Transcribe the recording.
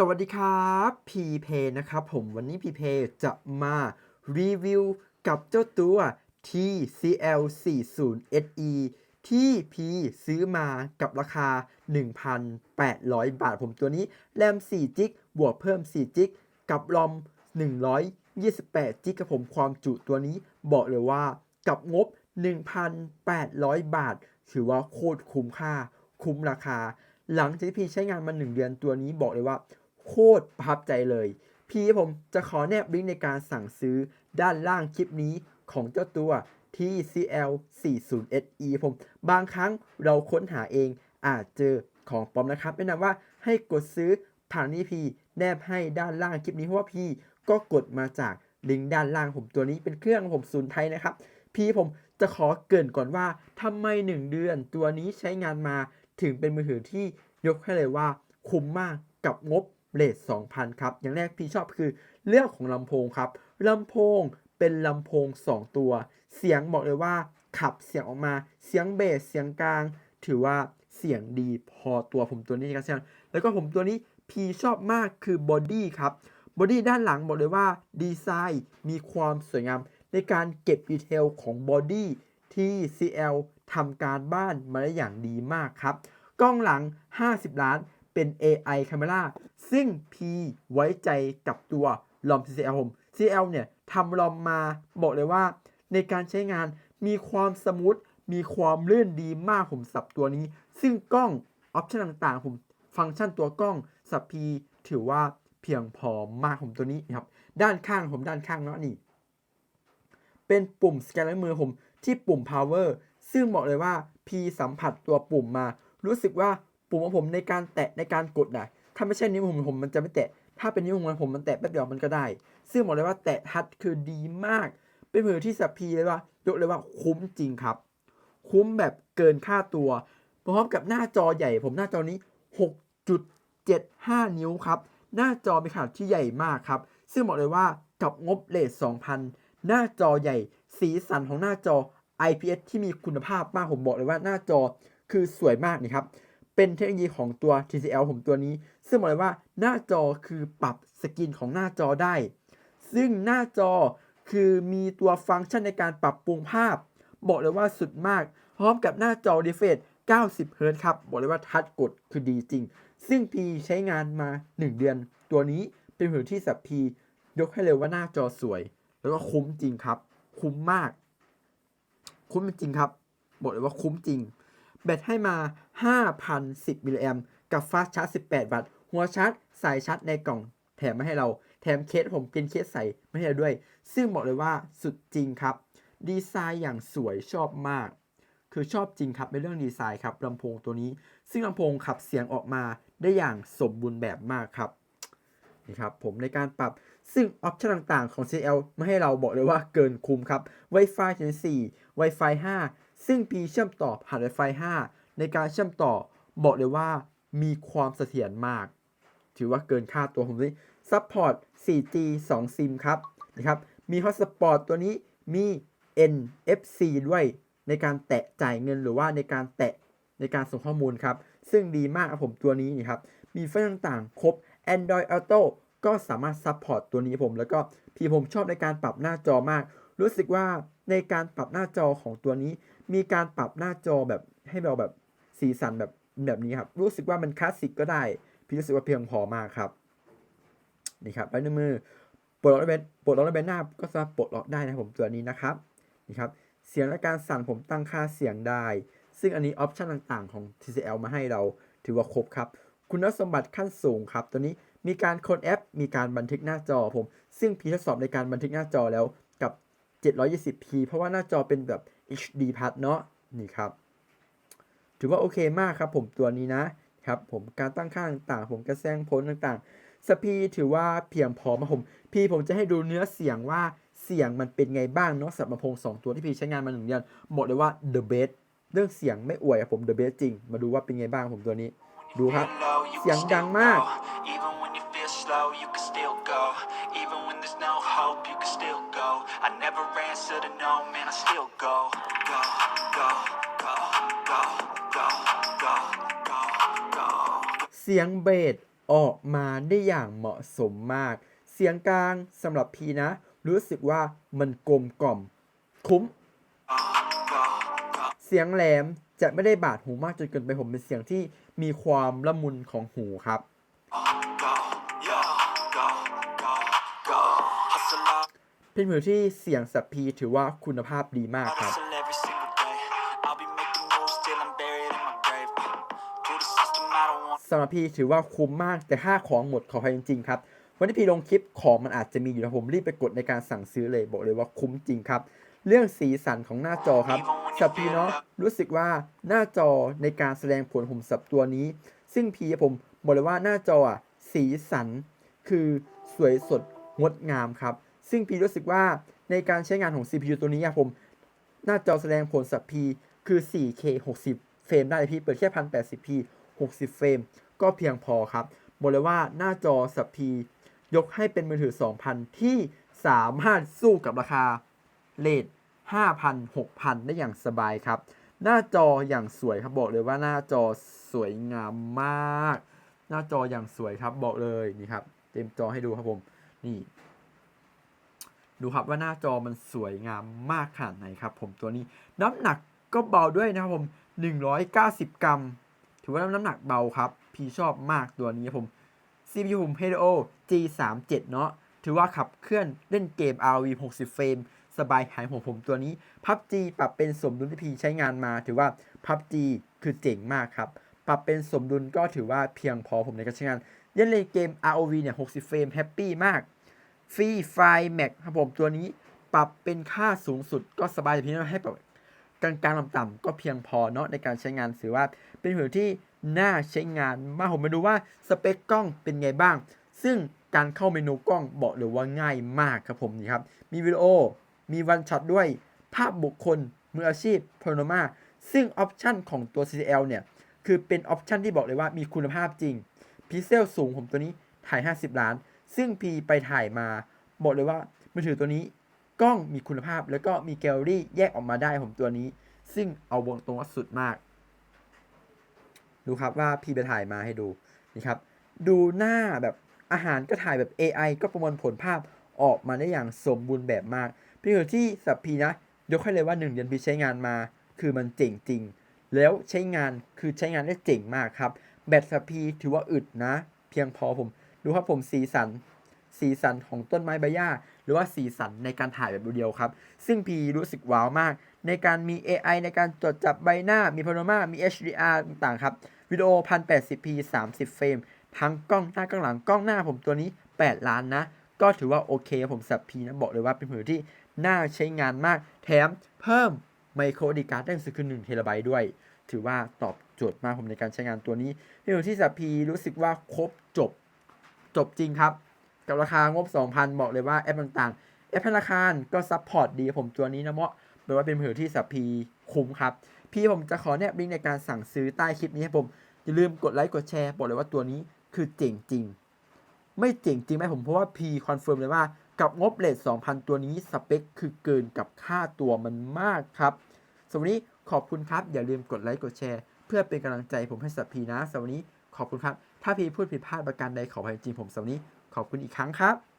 สวัสดีครับพีเพนะครับผมวันนี้พีเพจะมารีวิวกับเจ้าตัว TCL 40 SE ที่พีซื้อมากับราคา 1,800 บาทผมตัวนี้ แรม4จิกบวกเพิ่ม4จิกกับรอม 128จิกกับผมความจุตัวนี้บอกเลยว่ากับงบ 1,800 บาท ถือว่าโคตรคุ้มค่า คุ้มราคาหลังจากที่พี่ใช้งานมา 1 เดือนตัวนี้บอกเลยว่า โคตรประทับใจเลย พี่ผมจะขอแนบลิงก์ในการสั่งซื้อด้านล่างคลิปนี้ของเจ้าตัว TCL 40 SE ผม บางครั้งเราค้นหาเองอาจเจอของปลอมนะครับแนะนำว่าให้กดซื้อผ่านนี้พี่แนบให้ด้านล่างคลิปนี้เพราะว่าพี่ก็กดมาจากลิงก์ด้านล่างผมตัวนี้เป็นเครื่องผมศูนย์ไทยนะครับ พี่ผมจะขอเกรินก่อนว่าทำไม 1 เดือนตัวนี้ใช้งานมาถึงเป็นมือถือที่ยกให้เลยว่า คุ้มมากกับงบ เลท2,000 ครับ อย่างแรกพี่ชอบคือเรื่องของลำโพงครับลำโพงเป็นลำโพง 2 ตัว เสียงบอกเลยว่า ขับเสียงออกมาเสียงเบสเสียงกลาง ถือว่าเสียงดีพอตัวผมตัวนี้ครับแล้วก็ผมตัวนี้พี่ชอบมากคือบอดี้ครับบอดี้ด้านหลังบอกเลยว่าดีไซน์มีความสวยงามในการเก็บดีเทลของบอดี้ที่ CL ทำการบ้านมาได้อย่างดีมากครับ กล้องหลัง 50 ล้าน เป็น AI Camera ซึ่ง P ไว้ใจกับตัวลอม CL ผม CL เนี่ยทำลอมมาบอกเลยว่า ในการใช้งานมีความสมูทมีความลื่นดีมากผมสับตัวนี้ ซึ่งกล้องออปชันต่างๆ ผมฟังก์ชันตัวกล้องสับ P ถือว่าเพียงพอมากผมตัวนี้นะครับ ด้านข้างผมด้านข้างเนาะนี่ เป็นปุ่มสแกนลายมือผมที่ปุ่ม power ซึ่งบอกเลยว่า P สัมผัสตัวปุ่มมา รู้สึกว่า ปุ่มของผมในการแตะในการกดนะถ้าไม่ใช่นิ้วผมผมมันจะไม่แตะ ถ้าเป็นนิ้วของผมมันแตะแป๊บเดียวมันก็ได้ ซึ่งบอกเลยว่าแตะทัดคือดีมาก เป็นมือที่สับพีเลยว่ายกเลยว่าคุ้มจริงครับ คุ้มแบบเกินค่าตัวพร้อมกับหน้าจอใหญ่ ผมหน้าจอนี้ 6.75 นิ้วครับ หน้าจอมีขนาดที่ใหญ่มากครับ ซึ่งบอกเลยว่ากับงบเลท2,000 หน้าจอใหญ่ สีสันของหน้าจอ IPS ที่มีคุณภาพมากผมบอกเลยว่าหน้าจอคือสวยมากนี่ครับ เป็นเทคโนโลยีของตัว TCL ผมตัวนี้ ซึ่งบอกเลยว่าหน้าจอคือปรับสกินของหน้าจอได้ ซึ่งหน้าจอคือมีตัวฟังก์ชันในการปรับปรุงภาพ บอกเลยว่าสุดมาก พร้อมกับหน้าจอ refresh 90เฮิร์ตครับ บอกเลยว่าทัชกดคือดีจริง ซึ่งพีใช้งานมา 1 เดือน ตัวนี้เป็นมือที่สับพียกให้เลยว่าหน้าจอสวย แล้วก็คุ้มจริงครับ คุ้มมาก คุ้มจริงครับ บอกเลยว่าคุ้มจริง แบตให้มา 5,010มิลลิแอมกับฟาสชาร์จ 18 วัตต์ หัวชาร์จ สายชาร์จในกล่อง แถมมาให้เรา แถมเคสผมเป็นเคสใส่มาให้เราด้วย ซึ่งบอกเลยว่าสุดจริงครับ ดีไซน์อย่างสวยชอบมาก คือชอบจริงครับในเรื่องดีไซน์ครับลำโพงตัวนี้ ซึ่งลำโพงขับเสียงออกมาได้อย่างสมบูรณ์แบบมากครับนี่ครับผมในการปรับซึ่งออปชันต่างๆของ CL มาให้เราบอกเลยว่าเกินคุ้มครับ Wi-Fi 4 Wi-Fi 5 ซึ่ง P เชื่อมต่อผ่าน Wi-Fi 5ในการเชื่อมต่อบอกเลยว่ามีความเสถียรมาก ถือว่าเกินค่าตัวผมเลยซัพพอร์ต 4G 2 ซิมครับนะครับ มีฮอตสปอตตัวนี้มี NFC ด้วยในการแตะจ่ายเงินหรือว่าในการแตะในการส่งข้อมูลครับ ซึ่งดีมากครับผมตัวนี้นี่ครับ มีไฟต่างๆ ครบ Android Auto ก็สามารถซัพพอร์ตตัวนี้ผม แล้วก็พี่ผมชอบในการปรับหน้าจอมาก รู้สึกว่าในการปรับหน้าจอของตัวนี้ มีการปรับหน้าจอแบบให้เราแบบสีสันแบบแบบนี้ครับ รู้สึกว่ามันคลาสสิกก็ได้ พี่รู้สึกว่าเพียงพอมากครับ นี่ครับไว้ในมือปลดล็อกได้เป็นปลดล็อกได้เป็นหน้าก็สามารถปลดล็อกได้นะผมตัวนี้นะครับ นี่ครับ เสียงและการสั่นผมตั้งค่าเสียงได้ ซึ่งอันนี้ออปชันต่างๆของ TCL มาให้เราถือว่าครบครับ คุณสมบัติขั้นสูงครับ ตัวนี้มีการค้ดแอป มีการบันทึกหน้าจอผม ซึ่งพีทดสอบในการบันทึกหน้าจอแล้ว 720p เพราะว่าหน้าจอเป็นแบบ HD Plus เนาะนี่ครับ ถือว่าโอเคมากครับผมตัวนี้นะครับ ผมการตั้งค่าต่างๆ ผมกระแซงพ้นต่างๆสปีถือว่าเพียงพอมาผม พี่ผมจะให้ดูเนื้อเสียงว่าเสียงมันเป็นไงบ้างเนาะสำหรับลำโพง2ตัวที่พี่ใช้งานมาหนึ่งเดือนบอกเลยว่า the best เรื่องเสียงไม่อวยอะผม the best จริง มาดูว่าเป็นไงบ้างผมตัวนี้ ดูครับ เสียงดังมาก Even when you feel slow, you can still go. Even when there's no hope, you can still never answer to no, man, I still go. Go, go, go, go, go, go, go, go. เสียงเบสออกมาได้อย่างเหมาะสมมาก เสียงกลางสำหรับพีนะ รู้สึกว่ามันกลมกล่อม คุ้ม เสียงแหลมจะไม่ได้บาดหูมากจนเกินไปผมเป็นเสียงที่มีความละมุนของหูครับ เป็นมือที่เสียงสับพีถือว่าคุณภาพดีมากครับ hustle every single day. I'll be making moves till I'm buried in my grave. To the system, I don't want. สำหรับพี่ถือว่าคุ้มมากแต่ถ้าของหมดขออภัยจริงๆครับ วันที่พี่ลงคลิปของมันอาจจะมีอยู่นะผมรีบไปกดในการสั่งซื้อเลยบอกเลยว่าคุ้มจริงครับ เรื่องสีสันของหน้าจอครับสับพีเนาะรู้สึกว่าหน้าจอในการแสดงผลผมสับตัวนี้ ซึ่งพีผมบอกเลยว่าหน้าจออะสีสันคือสวยสดงดงามครับ ซึ่งพีรู้สึกว่าในการใช้งานของ CPU ตัวนี้อะผมหน้าจอแสดงผลสับ P คือ 4K 60 เฟรมได้พี่เปิดแค่ 1080p 60 เฟรม ก็เพียงพอครับบอกเลยว่าหน้าจอสับ P ยกให้เป็นมือถือ 2,000 ที่สามารถสู้กับราคาเลท5,000 6,000 ได้อย่างสบายครับ หน้าจออย่างสวยครับบอกเลยว่าหน้าจอสวยงามมาก หน้าจออย่างสวยครับบอกเลยนี่ครับ เต็มจอให้ดูครับผมนี่ ดูครับว่าหน้าจอมันสวยงามมากขนาดไหนครับผมตัวนี้น้ำหนักก็เบาด้วยนะครับผม 190 กรัม ถือว่าน้ำหนักเบาครับ พี่ชอบมากตัวนี้ครับผม CPU ผม Helio G37 เนาะถือว่าขับเคลื่อนเล่นเกม RV 60 เฟรม สบายหายของผมตัวนี้ PUBG ปรับเป็นสมดุลที่พี่ใช้งานมา ถือว่า PUBG คือเจ๋งมากครับ ปรับเป็นสมดุลก็ถือว่าเพียงพอผมในการใช้งานเล่นเล่นเกม ROV เนี่ย 60 เฟรมแฮปปี้มาก ฟรีไฟแม็กครับผมตัวนี้ปรับเป็นค่าสูงสุดก็สบายแต่เพียงให้แบบกลางๆต่ำๆก็เพียงพอเนาะในการใช้งานถือว่า เป็นมือถือที่น่าใช้งานมา ผมมาดูว่าสเปคกล้องเป็นไงบ้าง ซึ่งการเข้าเมนูกล้องบอกเลยว่าง่ายมากครับผมนี่ครับ มีวิดีโอ มีวันช็อตด้วย ภาพบุคคล มืออาชีพพโนมาซึ่งออปชันของตัว CCL เนี่ย คือเป็นออปชันที่บอกเลยว่ามีคุณภาพจริงพิเซลสูงผมตัวนี้ถ่าย 50 ล้าน ซึ่งพีไปถ่ายมาบอกเลยว่ามือถือตัวนี้กล้องมีคุณภาพแล้วก็มีแกลเลอรี่แยกออกมาได้ผมตัวนี้ ซึ่งเอาวงตรงว่าสุดมาก ดูครับว่าพี่ไปถ่ายมาให้ดูนี่ครับ ดูหน้าแบบอาหารก็ถ่ายแบบ AI ก็ประมวลผลภาพออกมาได้อย่างสมบูรณ์แบบมากพี่ถือที่สับพีนะ ยกให้เลยว่า 1 เดือนพี่ใช้งานมา คือมันเจ๋งจริง แล้วใช้งานคือใช้งานได้เจ๋งมากครับ แบตสับพีถือว่าอึดนะ เพียงพอผม ดูครับผมสีสัน สีสันของต้นไม้ใบหญ้า หรือว่าสีสันในการถ่ายแบบเดียวครับ ซึ่งพีรู้สึกว้าวมาก ในการมี AI ในการตรวจจับใบหน้า มีพาโนมามี HDR ต่างๆครับ วิดีโอ 1080p 30 เฟรม ทั้งกล้องหน้ากล้องหลัง กล้องหน้าผมตัวนี้ 8 ล้านนะ ก็ถือว่าโอเคผมสับพีนะ บอกเลยว่าเป็นมือที่น่าใช้งานมาก แถมเพิ่มไมโครดีการ์ดได้สูงขึ้น1เทราไบต์ด้วย ถือว่าตอบโจทย์มากผมในการใช้งานตัวนี้เป็นมือที่สับพีรู้สึกว่าครบจบ จบจริงครับ กับราคางบ 2,000 บอกเลยว่าแอปต่างๆ แอปธนาคารก็ซัพพอร์ตดีผมตัวนี้นะเมาะแปลว่าเป็นมือถือที่สับพีคุ้มครับ พี่ผมจะขอแนบลิงก์ในการสั่งซื้อใต้คลิปนี้ครับผม อย่าลืมกดไลค์กดแชร์บอกเลยว่าตัวนี้คือเจ๋งจริง ไม่เจ๋งจริงไหมผมเพราะว่า P คอนเฟิร์มเลยว่ากับงบเลท2,000 ตัวนี้สเปคคือเกินกับค่าตัวมันมากครับสำหรับวันนี้ขอบคุณครับ อย่าลืมกดไลค์กดแชร์ เพื่อเป็นกำลังใจผมให้สับพีนะสำหรับวันนี้ขอบคุณครับ ถ้าพีพูดผิดพลาดประการใดขออภัยจริงผมสำนี้ขอบคุณอีกครั้งครับ